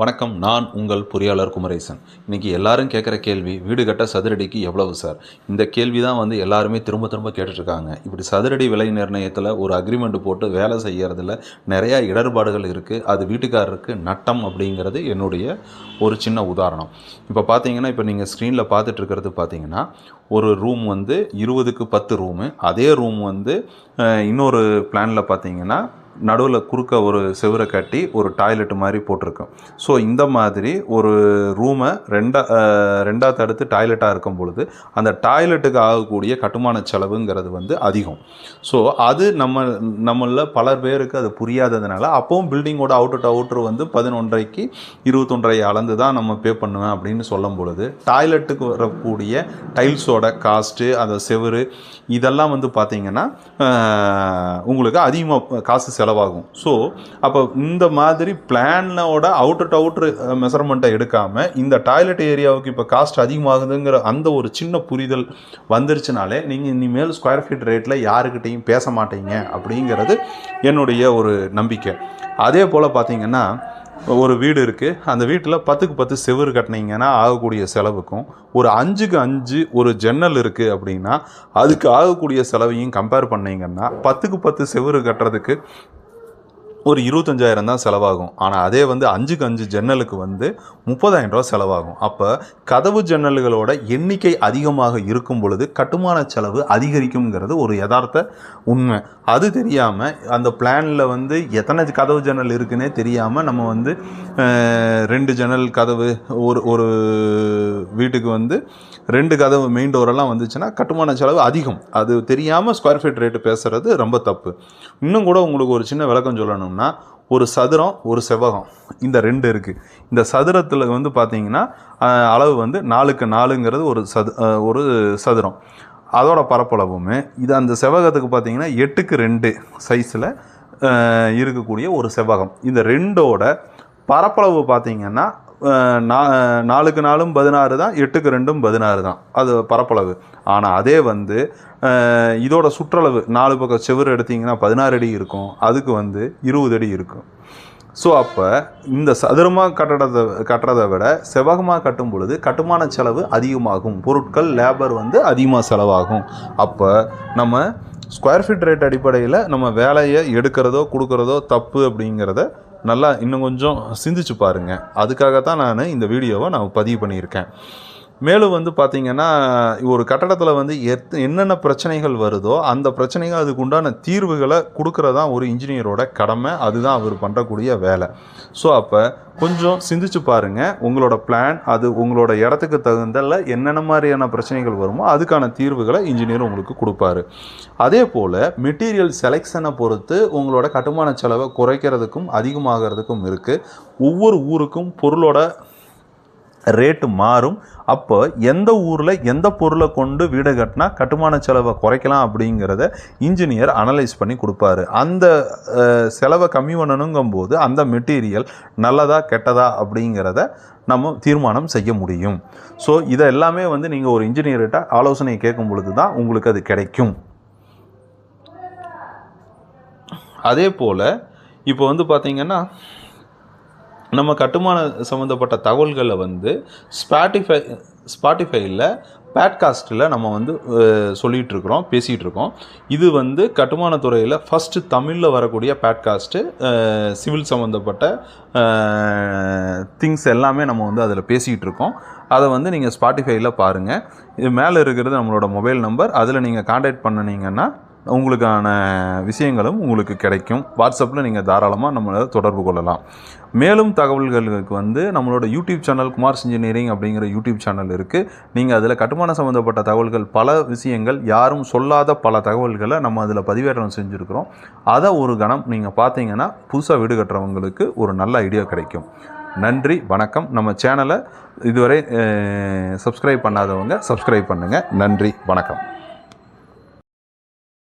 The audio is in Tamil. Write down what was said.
வணக்கம் நான் உங்கள் பொறியாளர் குமரேசன். இன்றைக்கி எல்லாரும் கேட்குற கேள்வி வீடு கட்ட சதுரடிக்கு எவ்வளவு சார் இந்த கேள்வி தான் வந்து எல்லாருமே திரும்ப திரும்ப கேட்டுட்ருக்காங்க. இப்படி சதுரடி விலை நிர்ணயத்தில் ஒரு அக்ரிமெண்ட் போட்டு வேலை செய்யறதுல நிறையா இடர்பாடுகள் இருக்குது அது வீட்டுக்காரருக்கு நட்டம் அப்படிங்கிறது என்னுடைய ஒரு சின்ன உதாரணம். இப்போ பார்த்தீங்கன்னா இப்போ நீங்கள் ஸ்க்ரீனில் பார்த்துட்ருக்கிறது பார்த்தீங்கன்னா ஒரு ரூம் வந்து இருபதுக்கு பத்து ரூமு அதே ரூம் வந்து இன்னொரு பிளானில் பார்த்தீங்கன்னா நடுவில் குறுக்க ஒரு செவுரை கட்டி ஒரு டாய்லெட் மாதிரி போட்டிருக்கோம். ஸோ இந்த மாதிரி ஒரு ரூமை ரெண்டா ரெண்டாக தடுத்து டாய்லெட்டாக இருக்கும் பொழுது அந்த டாய்லெட்டுக்கு ஆகக்கூடிய கட்டுமான செலவுங்கிறது வந்து அதிகம். ஸோ அது நம்ம நம்மள பல பேருக்கு அது புரியாததுனால அப்போவும் பில்டிங்கோட அவுட் அவுட்ரு வந்து பதினொன்றைக்கு இருபத்தொன்றரை அளந்து தான் நம்ம பே பண்ணுவேன் அப்படின்னு சொல்லும் பொழுது டாய்லெட்டுக்கு வரக்கூடிய டைல்ஸோட காஸ்ட்டு அந்த செவுரு இதெல்லாம் வந்து பார்த்திங்கன்னா உங்களுக்கு அதிகமாக காசு செலவு செலவாகும். ஸோ அப்போ இந்த மாதிரி பிளானோட அவுட்டர் டு அவுட்ரு மெஷர்மெண்ட்டை எடுக்காமல் இந்த டாய்லெட் ஏரியாவுக்கு இப்போ காஸ்ட் அதிகமாகுதுங்கிற அந்த ஒரு சின்ன புரிதல் வந்துருச்சுனாலே நீங்கள் இனிமேல் ஸ்கொயர் ஃபீட் ரேட்டில் யாருக்கிட்டையும் பேச மாட்டீங்க அப்படிங்கிறது என்னுடைய ஒரு நம்பிக்கை. அதே போல் பார்த்தீங்கன்னா ஒரு வீடு இருக்குது அந்த வீட்டில் பத்துக்கு பத்து செவுரு கட்டினீங்கன்னா ஆகக்கூடிய செலவுக்கும் ஒரு அஞ்சுக்கு அஞ்சு ஒரு ஜன்னல் இருக்குது அப்படின்னா அதுக்கு ஆகக்கூடிய செலவையும் கம்பேர் பண்ணீங்கன்னா பத்துக்கு பத்து செவுரு கட்டுறதுக்கு ஒரு இருபத்தஞ்சாயிரம் தான் செலவாகும். ஆனால் அதே வந்து அஞ்சுக்கு அஞ்சு ஜன்னலுக்கு வந்து முப்பதாயிரம் ரூபா செலவாகும். அப்போ கதவு ஜன்னல்களோட எண்ணிக்கை அதிகமாக இருக்கும் பொழுது கட்டுமான செலவு அதிகரிக்குங்கிறது ஒரு யதார்த்த உண்மை. அது தெரியாமல் அந்த பிளானில் வந்து எத்தனை கதவு ஜன்னல் இருக்குன்னே தெரியாமல் நம்ம வந்து ரெண்டு ஜன்னல் கதவு ஒரு ஒரு வீட்டுக்கு வந்து ரெண்டு கதவு மெயின் டோரெல்லாம் வந்துச்சுன்னா கட்டுமான செலவு அதிகம். அது தெரியாமல் ஸ்கொயர் ஃபீட் ரேட்டு பேசுகிறது ரொம்ப தப்பு. இன்னும் கூட உங்களுக்கு ஒரு சின்ன விளக்கம் சொல்லணும் பார்த்தோம்னா ஒரு சதுரம் ஒரு செவ்வகம். இந்த ரெண்டு இருக்குது இந்த சதுரத்தில் வந்து பார்த்தீங்கன்னா அளவு வந்து நாலுக்கு நாலுங்கிறது ஒரு சது ஒரு சதுரம். அதோட பரப்பளவுமே இது அந்த செவ்வகத்துக்கு பார்த்தீங்கன்னா எட்டுக்கு ரெண்டு சைஸில் இருக்கக்கூடிய ஒரு செவ்வகம். இந்த ரெண்டோட பரப்பளவு பார்த்தீங்கன்னா நா- நாலுக்கு நாலும் பதினாறு தான் எட்டுக்கு ரெண்டும் பதினாறு தான். அது பரப்பளவு. ஆனால் அதே வந்து இதோட சுற்றளவு நாலு பக்கம் செவுரு எடுத்திங்கன்னா பதினாறு அடி இருக்கும். அதுக்கு வந்து இருபது அடி இருக்கும். ஸோ அப்போ இந்த சதுரமாக கட்டடத்தை கட்டுறதை விட செவ்வகமாக கட்டும் பொழுது கட்டுமான செலவு அதிகமாகும். பொருட்கள் லேபர் வந்து அதிகமாக செலவாகும். அப்போ நம்ம ஸ்கொயர் ஃபீட் ரேட் அடிப்படையில் நம்ம வேலையை எடுக்கிறதோ கொடுக்குறதோ தப்பு அப்படிங்கிறத நல்லா இன்னும் கொஞ்சம் சிந்திச்சு பாருங்கள் அதுக்காகத்தான் நான் இந்த வீடியோவை நான் பதிவு பண்ணியிருக்கேன். மேலும் வந்து பார்த்திங்கன்னா ஒரு கட்டடத்தில் வந்து எத் என்னென்ன பிரச்சனைகள் வருதோ அந்த பிரச்சனைகள் அதுக்கு உண்டான தீர்வுகளை கொடுக்கறதா ஒரு இன்ஜினியரோட கடமை. அதுதான் அவர் பண்ணுறக்கூடிய வேலை. ஸோ அப்போ கொஞ்சம் சிந்திச்சு பாருங்கள் உங்களோட பிளான் அது உங்களோட இடத்துக்கு தகுந்தல என்னென்ன மாதிரியான பிரச்சனைகள் வருமோ அதுக்கான தீர்வுகளை இன்ஜினியர் உங்களுக்கு கொடுப்பாரு. அதே போல் மெட்டீரியல் செலெக்ஷனை பொறுத்து உங்களோட கட்டுமான செலவை குறைக்கிறதுக்கும் அதிகமாகிறதுக்கும் இருக்குது ஒவ்வொரு ஊருக்கும் பொருளோட ரேட்டு மாறும். அப்போ எந்த ஊரில் எந்த பொருளை கொண்டு வீடு கட்டினா கட்டுமான செலவை குறைக்கலாம் அப்படிங்கிறத இன்ஜினியர் அனலைஸ் பண்ணி கொடுப்பாரு. அந்த செலவை கம்மி பண்ணணுங்கும்போது அந்த மெட்டீரியல் நல்லதா கெட்டதா அப்படிங்கிறத நம்ம தீர்மானம் செய்ய முடியும். ஸோ இதை எல்லாமே வந்து நீங்கள் ஒரு இன்ஜினியர்கிட்ட ஆலோசனை கேட்கும் பொழுது தான் உங்களுக்கு அது கிடைக்கும். அதே போல் இப்போ வந்து பார்த்திங்கன்னா நம்ம கட்டுமான சம்மந்தப்பட்ட தகவல்களை வந்து ஸ்பாட்டிஃபை ஸ்பாட்டிஃபைல பேட்காஸ்ட்டில் நம்ம வந்து சொல்லிகிட்ருக்குறோம் பேசிகிட்ருக்கோம் இது வந்து கட்டுமான துறையில் ஃபஸ்ட்டு தமிழில் வரக்கூடிய பேட்காஸ்ட்டு சிவில் சம்மந்தப்பட்ட திங்ஸ் எல்லாமே நம்ம வந்து அதில் பேசிகிட்டு இருக்கோம் அதை வந்து நீங்கள் ஸ்பாட்டிஃபைல பாருங்கள் இது மேலே இருக்கிறது நம்மளோட மொபைல் நம்பர். அதில் நீங்கள் காண்டாக்ட் பண்ணினீங்கன்னா உங்களுக்கான விஷயங்களும் உங்களுக்கு கிடைக்கும். வாட்ஸ்அப்பில் நீங்கள் தாராளமாக நம்மளை தொடர்பு கொள்ளலாம். மேலும் தகவல்களுக்கு வந்து நம்மளோட யூடியூப் சேனல் குமார்ஸ் இன்ஜினியரிங் அப்படிங்கிற யூடியூப் சேனல் இருக்குது நீங்கள் அதில் கட்டுமான சம்மந்தப்பட்ட தகவல்கள் பல விஷயங்கள் யாரும் சொல்லாத பல தகவல்களை நம்ம அதில் பதிவேற்றம் செஞ்சுருக்கிறோம். அதை ஒரு கணம் நீங்கள் பார்த்தீங்கன்னா புதுசாக வீடு கட்டுறவங்களுக்கு ஒரு நல்ல ஐடியா கிடைக்கும். நன்றி வணக்கம். நம்ம சேனலை இதுவரை சப்ஸ்கிரைப் பண்ணாதவங்க சப்ஸ்கிரைப் பண்ணுங்கள் நன்றி வணக்கம்.